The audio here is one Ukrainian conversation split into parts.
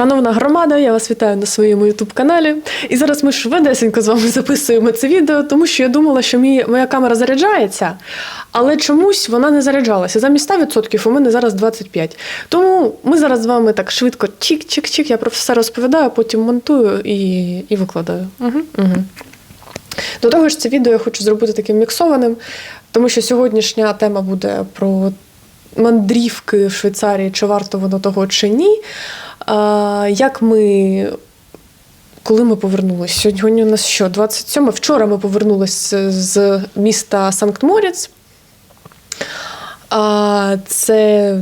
Шановна громада, я вас вітаю на своєму ютуб-каналі. І зараз ми швидесенько з вами записуємо це відео, тому що я думала, що мій, моя камера заряджається, але чомусь вона не заряджалася. Замість 100% у мене зараз 25%. Тому ми зараз з вами так швидко чик-чик-чик, я про все розповідаю, потім монтую і, і викладаю. Угу, угу. До того ж, це відео я хочу зробити таким міксованим, тому що сьогоднішня тема буде про мандрівки в Швейцарії, чи варто воно того, чи ні. Як ми. Коли ми повернулися? Сьогодні у нас що? 27 Вчора ми повернулися з міста Санкт-Моріц. А, Це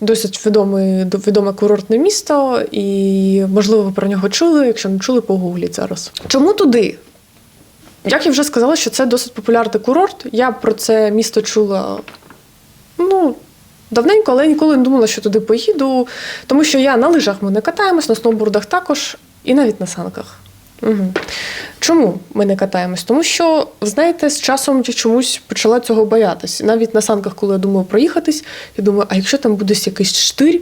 досить відоме, відоме курортне місто, і, можливо, ви про нього чули. Якщо не чули, погугліть зараз. Чому туди? Як я вже сказала, що це досить популярний курорт. Я про це місто чула ну, давненько, але ніколи не думала, що туди поїду. Тому що я на лижах ми не катаємось, на сноубордах також, і навіть на санках. Угу. Чому ми не катаємось? Тому що, знаєте, з часом я чомусь почала цього боятися. Навіть на санках, коли я думаю проїхатись, я думаю, а якщо там буде якийсь штир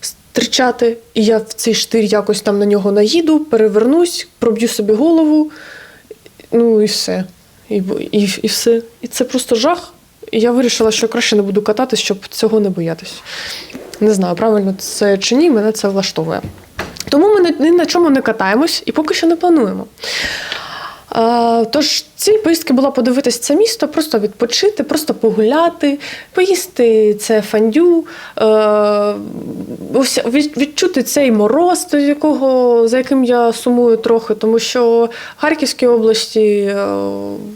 стричати, і я в цей штир якось там на нього наїду, перевернусь, проб'ю собі голову, ну і все. І, і, і все. І це просто жах. Я вирішила, що краще не буду кататись, щоб цього не боятись. Не знаю, правильно це чи ні, мене це влаштовує. Тому ми ні на чому не катаємось і поки що не плануємо. А, Тож ціль поїздки була подивитися це місто, просто відпочити, просто погуляти, поїсти це фандю, е, відчути цей мороз, до якого, за яким я сумую трохи, тому що в Харківській області, е,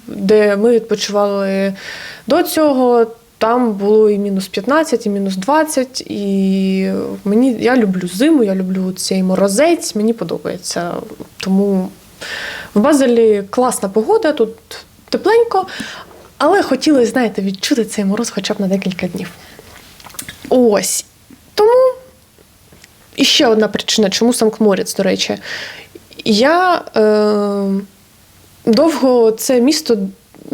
де ми відпочивали до цього, там було і мінус 15, і мінус 20, і мені я люблю зиму, я люблю цей морозець, мені подобається. Тому в Базелі класна погода, тут тепленько, але хотілося, знаєте, відчути цей мороз хоча б на декілька днів. Ось. Тому і ще одна причина, чому сам Кморець, до речі. Я е, довго це місто.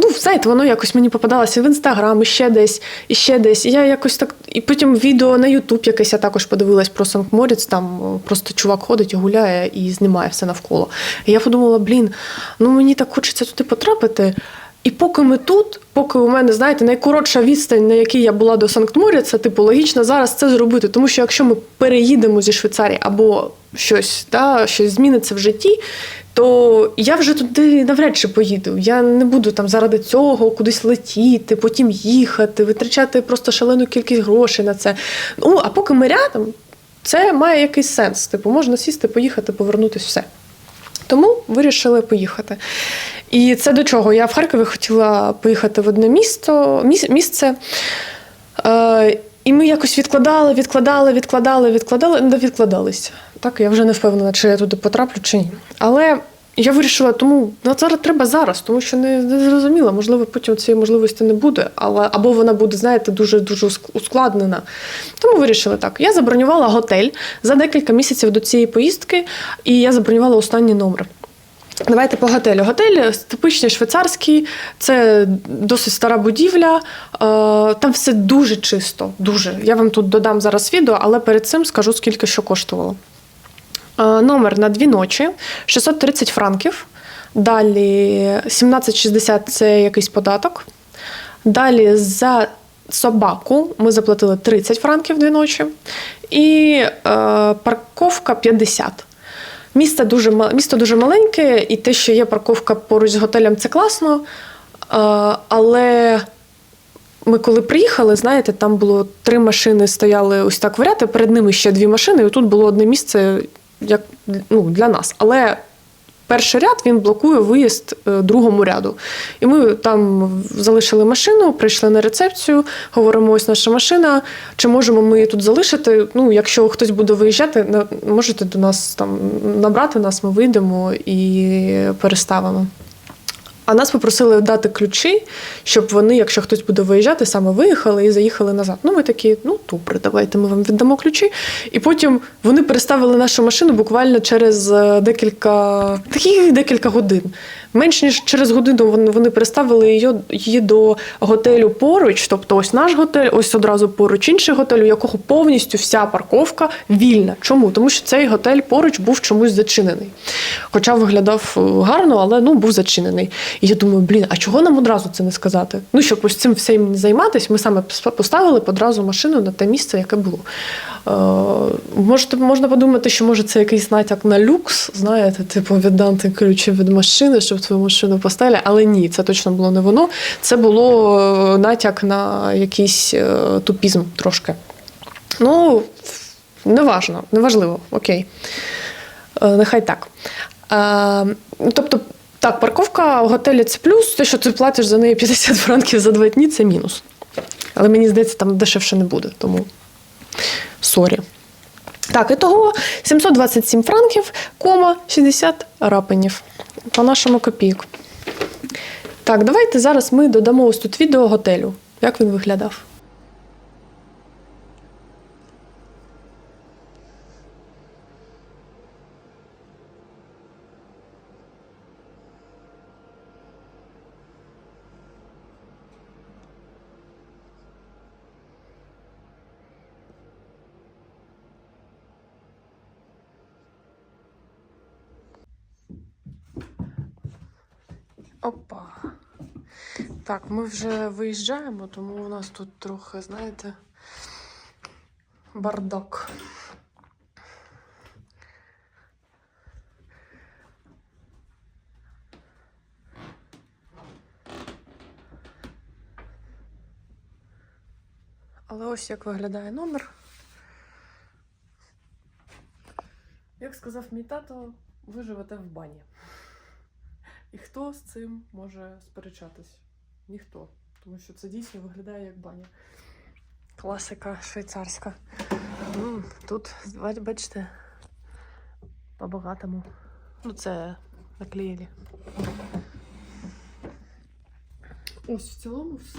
Ну, знаєте, воно якось мені попадалося в інстаграм, і ще десь, і ще десь. І я якось так. І потім відео на Ютуб якесь я також подивилась про Санкт-Моріц, там просто чувак ходить і гуляє і знімає все навколо. І я подумала, блін, ну мені так хочеться туди потрапити. І поки ми тут, поки у мене, знаєте, найкоротша відстань, на якій я була до Санкт-Моріца, типу, логічно зараз це зробити. Тому що якщо ми переїдемо зі Швейцарії або щось, да, щось зміниться в житті, то я вже туди навряд чи поїду. Я не буду там заради цього кудись летіти, потім їхати, витрачати просто шалену кількість грошей на це. Ну, а поки ми рядом, це має якийсь сенс. Типу, можна сісти, поїхати, повернутися, все. Тому вирішили поїхати. І це до чого? Я в Харкові хотіла поїхати в одне місто, місце. Е, і ми якось відкладали, відкладали, відкладали, відкладали, не відкладалися. Так, я вже не впевнена, чи я туди потраплю, чи ні. Але я вирішила, тому ну, зараз треба зараз, тому що не, не зрозуміла, можливо, потім цієї можливості не буде, але або вона буде, знаєте, дуже дуже ускладнена. Тому вирішила так. Я забронювала готель за декілька місяців до цієї поїздки, і я забронювала останній номер. Давайте по готелю. Готель типичний швейцарський, це досить стара будівля. Е, там все дуже чисто. Дуже. Я вам тут додам зараз відео, але перед цим скажу, скільки що коштувало. Е, номер на дві ночі 630 франків. Далі 17,60 це якийсь податок. Далі за собаку ми заплатили 30 франків дві ночі. І е, парковка 50. Місто дуже місто дуже маленьке, і те, що є парковка поруч з готелем, це класно. Але ми коли приїхали, знаєте, там було три машини стояли ось так в ряд, і перед ними ще дві машини, і тут було одне місце як, ну, для нас. Але перший ряд він блокує виїзд е, другому ряду. І ми там залишили машину, прийшли на рецепцію, говоримо, ось наша машина, чи можемо ми її тут залишити. Ну, якщо хтось буде виїжджати, можете до нас там набрати нас, ми вийдемо і переставимо. А нас попросили дати ключі, щоб вони, якщо хтось буде виїжджати, саме виїхали і заїхали назад. Ну, ми такі, ну добре, давайте ми вам віддамо ключі. І потім вони переставили нашу машину буквально через декілька таких декілька годин. Менш ніж через годину вони, її, її до готелю поруч. Тобто, ось наш готель, ось одразу поруч інший готель, у якого повністю вся парковка вільна. Чому? Тому що цей готель поруч був чомусь зачинений. Хоча виглядав е, гарно, але ну був зачинений. І я думаю, блін, а чого нам одразу це не сказати? Ну, щоб ось цим всім займатися, ми саме поставили одразу машину на те місце, яке було. Е, можете, можна подумати, що може це якийсь натяк на люкс, знаєте, типу віддати ключі від машини, щоб твою машину поставили, але ні, це точно було не воно. Це було е, натяк на якийсь е, тупізм трошки. Ну, неважно, неважливо, окей. Е, Нехай так. Е, Тобто, так, парковка в готелі це плюс, те, що ти платиш за неї 50 франків за два дні, це мінус. Але мені здається, там дешевше не буде, тому сорі. Так, і того 727 франків, кома 60 рапенів. По нашому копійку. Так, давайте зараз ми додамо ось тут відео готелю. Як він виглядав? Опа. Так, ми вже виїжджаємо, тому у нас тут трохи, знаєте, бардак. Але ось як виглядає номер. Як сказав мій тато, ви живете в бані. І хто з цим може сперечатись? Ніхто. Тому що це дійсно виглядає як баня. Класика швейцарська. М, Тут, бач- бачите, по-багатому. Ну, це наклеїли. Ось в цілому все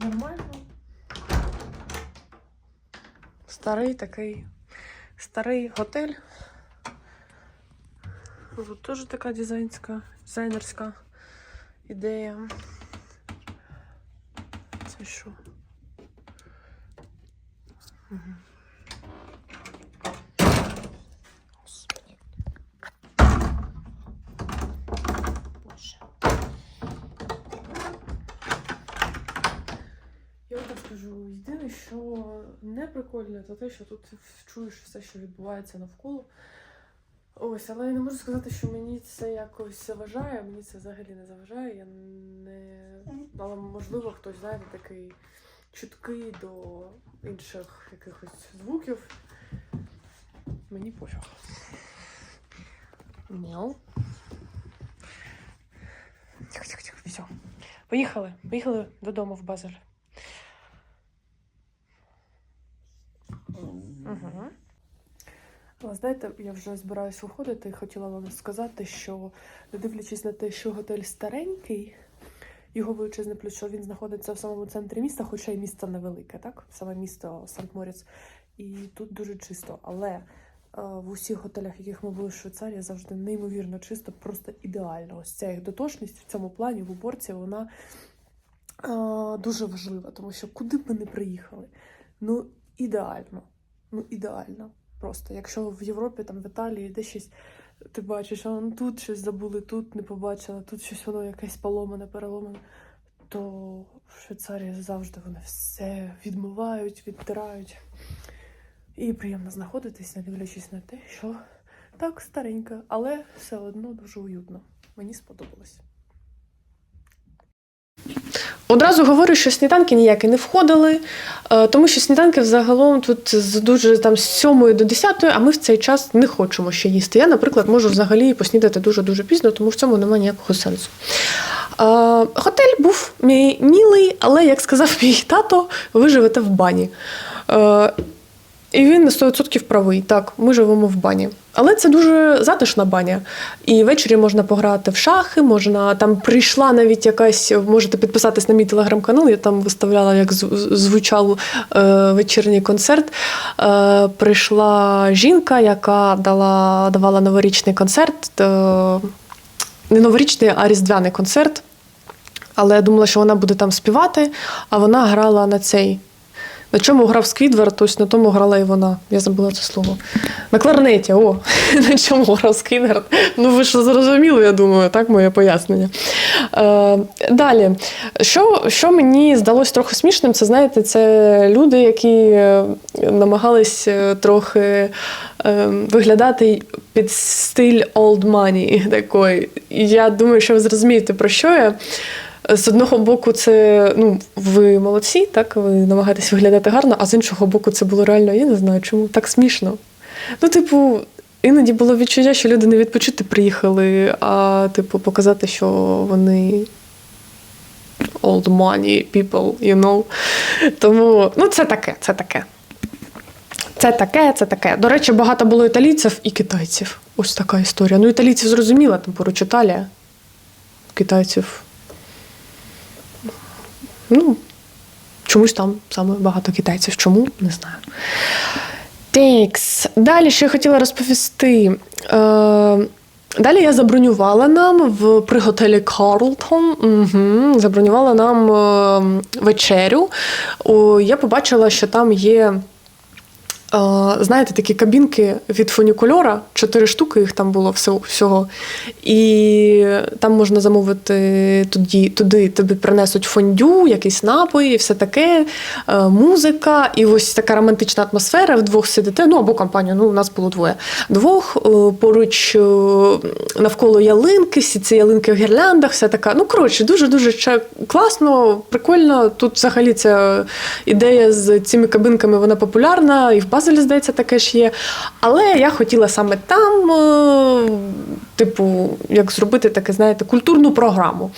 нормально. Старий такий старий готель. Тут теж така дизайнська, дизайнерська ідея. Це що? Мгм. Я вам так скажу, єдине, що не прикольне, це те, що тут чуєш все, що відбувається навколо. Ось, але я не можу сказати, що мені це якось заважає. Мені це взагалі не заважає. Я не. Але можливо хтось, знаєте, такий чуткий до інших якихось звуків. Мені пофіг. Мяу. Тихо, тихо, тихо, все. Поїхали. Поїхали додому в Базель. Угу. Знаєте, я вже збираюсь виходити і хотіла вам сказати, що не дивлячись на те, що готель старенький, його величезний плюс, що він знаходиться в самому центрі міста, хоча й місто невелике, так? Саме місто Санкт-Моріц. І тут дуже чисто. Але е, в усіх готелях, в яких ми були в Швейцарії, завжди неймовірно чисто, просто ідеально. Ось ця їх дотошність в цьому плані в уборці, вона е, дуже важлива, тому що куди б ми не приїхали, ну ідеально. Ну, ідеально. Просто, якщо в Європі, там в Італії, де щось ти бачиш, а тут щось забули, тут не побачили, тут щось воно якесь поломане, переломане, то в Швейцарії завжди вони все відмивають, відтирають. І приємно знаходитись, не дивлячись на те, що так старенько, але все одно дуже уютно. Мені сподобалось. Одразу говорю, що сніданки ніякі не входили, е, тому що сніданки взагалом тут з дуже там з 7 до 10, а ми в цей час не хочемо ще їсти. Я, наприклад, можу взагалі поснідати дуже-дуже пізно, тому в цьому немає ніякого сенсу. Е, Готель був мій мілий, але, як сказав мій тато, ви живете в бані. І він на 100% правий. Так, ми живемо в бані. Але це дуже затишна баня. І ввечері можна пограти в шахи, можна там прийшла навіть якась, можете підписатись на мій телеграм-канал, я там виставляла, як звучав е, вечірній концерт. Е, прийшла жінка, яка дала, давала новорічний концерт. Е, не новорічний, а різдвяний концерт. Але я думала, що вона буде там співати, а вона грала на цей. На чому грав Сквідвард, ось на тому грала і вона. Я забула це слово. На кларнеті, о, на чому грав Сквідвард. Ну, ви ж зрозуміли, я думаю, так, моє пояснення. Е, далі, що, що мені здалося трохи смішним, це знаєте, це люди, які е, намагались е, трохи е, виглядати під стиль old money такої. І я думаю, що ви зрозумієте, про що я. З одного боку, це ну, ви молодці, так, ви намагаєтесь виглядати гарно, а з іншого боку, це було реально, я не знаю, чому так смішно. Ну, типу, іноді було відчуття, що люди не відпочити приїхали, а типу, показати, що вони old money people, you know. Тому ну, це таке, це таке. Це таке, це таке. До речі, багато було італійців і китайців. Ось така історія. Ну, італійців зрозуміла, там поруч Італія. Китайців. Ну, чомусь там саме багато китайців. Чому? Не знаю. Текс. Далі ще я хотіла розповісти. Е, Далі я забронювала нам в при готелі Карлтон. Угу, забронювала нам е, вечерю. О, я побачила, що там є. Е, Знаєте, такі кабінки від фунікульора, чотири штуки їх там було всього. І там можна замовити туди, туди тобі принесуть фондю, якісь напої, все таке, е, музика, і ось така романтична атмосфера. Вдвох сидите, ну або компанію, ну у нас було двоє. Двох е, поруч навколо ялинки, всі ці ялинки в гірляндах, все така. Ну, коротше, дуже-дуже класно, прикольно. Тут взагалі ця ідея з цими кабинками вона популярна, і в Базелі, здається, таке ж є. Але я хотіла саме там, е, типу, як зробити таке, знаєте, культурну програму.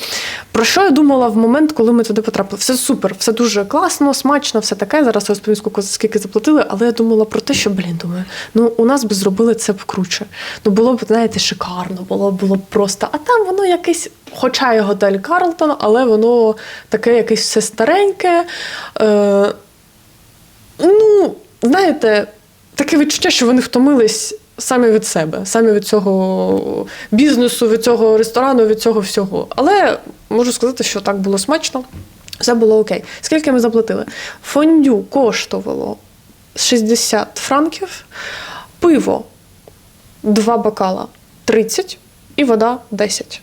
Про що я думала в момент, коли ми туди потрапили? Все супер, все дуже класно, смачно, все таке. Зараз розповім, скільки заплатили, але я думала про те, що, блін, думаю, ну у нас би зробили це б круче. Ну було б, знаєте, шикарно, було було б просто. А там воно якесь, хоча і готель Карлтон, але воно таке якесь все стареньке. Е, ну, знаєте, таке відчуття, що вони втомились самі від себе, самі від цього бізнесу, від цього ресторану, від цього всього. Але можу сказати, що так було смачно, все було окей. Скільки ми заплатили? Фондю коштувало 60 франків, пиво 2 бокала 30 і вода 10.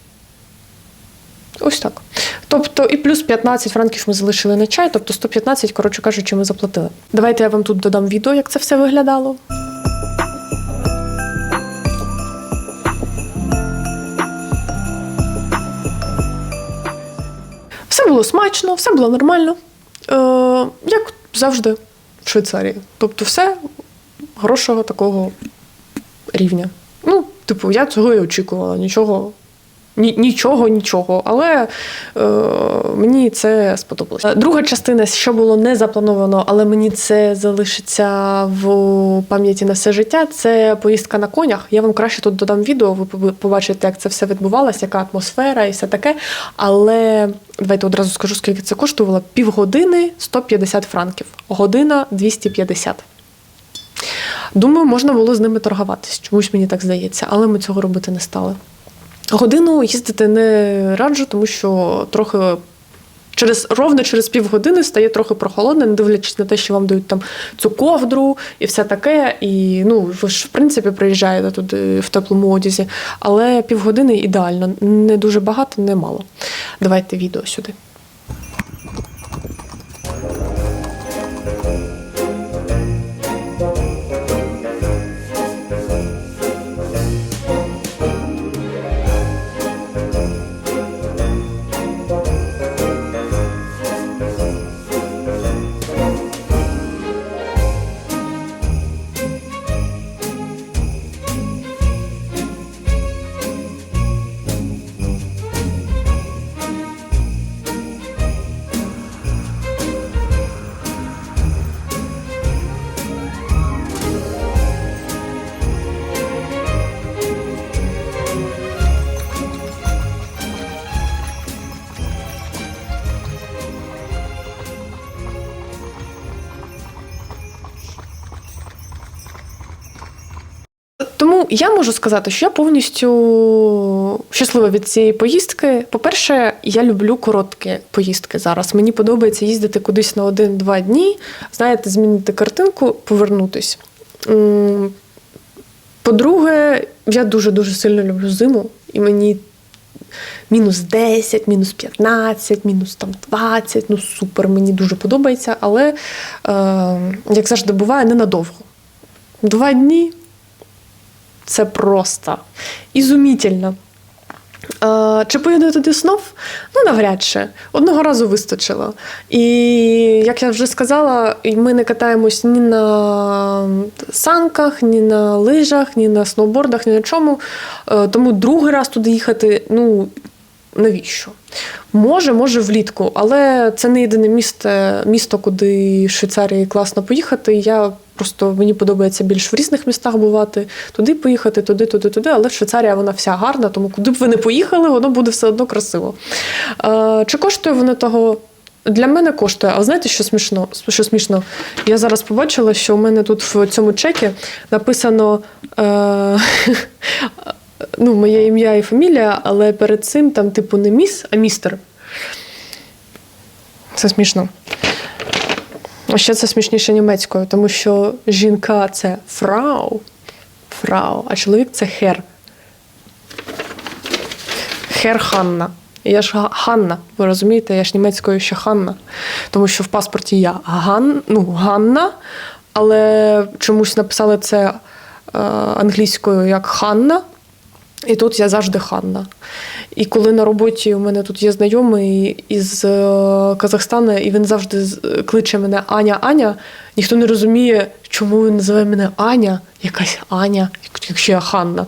Ось так. Тобто, і плюс 15 франків ми залишили на чай, тобто 115, коротше кажучи, ми заплатили. Давайте я вам тут додам відео, як це все виглядало. Все було смачно, все було нормально. Е, як завжди в Швейцарії. Тобто, все хорошого такого рівня. Ну, типу, я цього і очікувала. Нічого ні, нічого, нічого, але е, мені це сподобалося. Друга частина, що було не заплановано, але мені це залишиться в пам'яті на все життя. Це поїздка на конях. Я вам краще тут додам відео. Ви побачите, як це все відбувалося, яка атмосфера і все таке. Але давайте одразу скажу, скільки це коштувало. Півгодини 150 франків, година 250. Думаю, можна було з ними торгуватись. Чомусь мені так здається, але ми цього робити не стали. Годину їздити не раджу, тому що трохи через ровно через півгодини стає трохи прохолодно, не дивлячись на те, що вам дають там цю ковдру і все таке. І ну ви ж в принципі приїжджаєте туди в теплому одязі, але півгодини ідеально. Не дуже багато, не мало. Давайте відео сюди. Я можу сказати, що я повністю щаслива від цієї поїздки. По-перше, я люблю короткі поїздки зараз. Мені подобається їздити кудись на один-два дні, знаєте, змінити картинку, повернутись. По-друге, я дуже-дуже сильно люблю зиму, і мені мінус 10, мінус 15, мінус там 20, ну супер, мені дуже подобається, але, е, як завжди буває, ненадовго. Два дні це просто ізумітельно. Чи поїду туди знов? Ну, навряд чи. Одного разу вистачило. І як я вже сказала, ми не катаємось ні на санках, ні на лижах, ні на сноубордах, ні на чому. Е, Тому другий раз туди їхати, ну. Навіщо? Може, може влітку, але це не єдине місто, місто, куди Швейцарії класно поїхати. Я просто мені подобається більш в різних містах бувати, туди поїхати, туди, туди, туди. Але Швейцарія вона вся гарна, тому куди б ви не поїхали, воно буде все одно красиво. Е, чи коштує воно того? Для мене коштує. А знаєте, що смішно? Що смішно? Я зараз побачила, що у мене тут в цьому чекі написано. Е- ну, моє ім'я і фамілія, але перед цим там, типу, не міс, а містер. Це смішно. А ще це смішніше німецькою, тому що жінка це фрау, фрау, а чоловік це хер. Хер Ханна. Я ж Ханна, ви розумієте, я ж німецькою ще Ханна. Тому що в паспорті я Ган, ну, Ганна, але чомусь написали це е, англійською як Ханна. І тут я завжди Ханна. І коли на роботі у мене тут є знайомий із е, Казахстана, і він завжди кличе мене Аня Аня, ніхто не розуміє, чому він називає мене Аня, якась Аня, якщо я Ханна.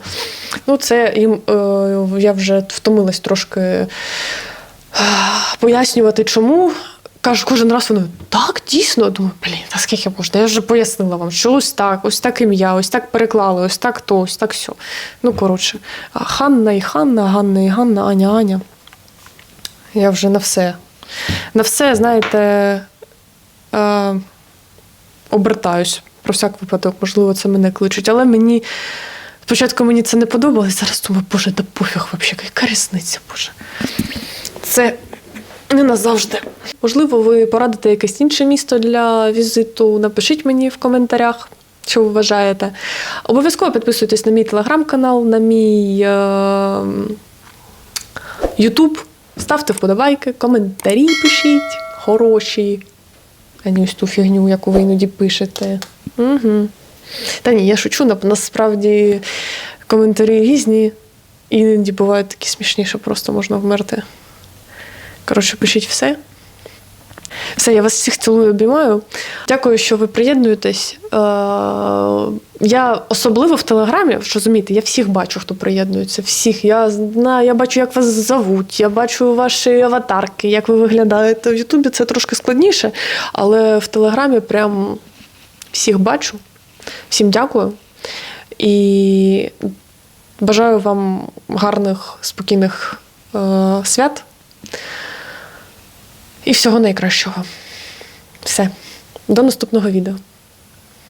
Ну, це їм е, я вже втомилась трошки е, пояснювати, чому. Кажу, кожен раз вони так, дійсно. Думаю, блін, та скільки можна? Я вже пояснила вам, що ось так, ось так ім'я, ось так переклали, ось так то, ось так сьо. Ну, коротше, Ханна і Ханна, Ганна і Ганна, Аня, Аня. Я вже на все. На все, знаєте, е, обертаюсь про всяк випадок, можливо, це мене кличуть. Але мені спочатку мені це не подобалось, зараз думаю, боже, да пофіг взагалі, яка різниця, боже. Це не назавжди. Можливо, ви порадите якесь інше місто для візиту. Напишіть мені в коментарях, що ви вважаєте. Обов'язково підписуйтесь на мій телеграм-канал, на мій Ютуб. Ставте вподобайки, коментарі пишіть хороші. А не ось ту фігню, яку ви іноді пишете. Угу. Та ні, я шучу, на- насправді коментарі різні. Іноді бувають такі смішні, що просто можна вмерти. Коротше, пишіть все. Все, я вас всіх цілую, обіймаю. Дякую, що ви приєднуєтесь. Е, я особливо в Телеграмі, що розумієте, я всіх бачу, хто приєднується. Всіх. Я знаю, я бачу, як вас зовуть, я бачу ваші аватарки, як ви виглядаєте. В Ютубі це трошки складніше, але в Телеграмі прям всіх бачу. Всім дякую. І бажаю вам гарних, спокійних е, свят. І всього найкращого. Все. До наступного відео.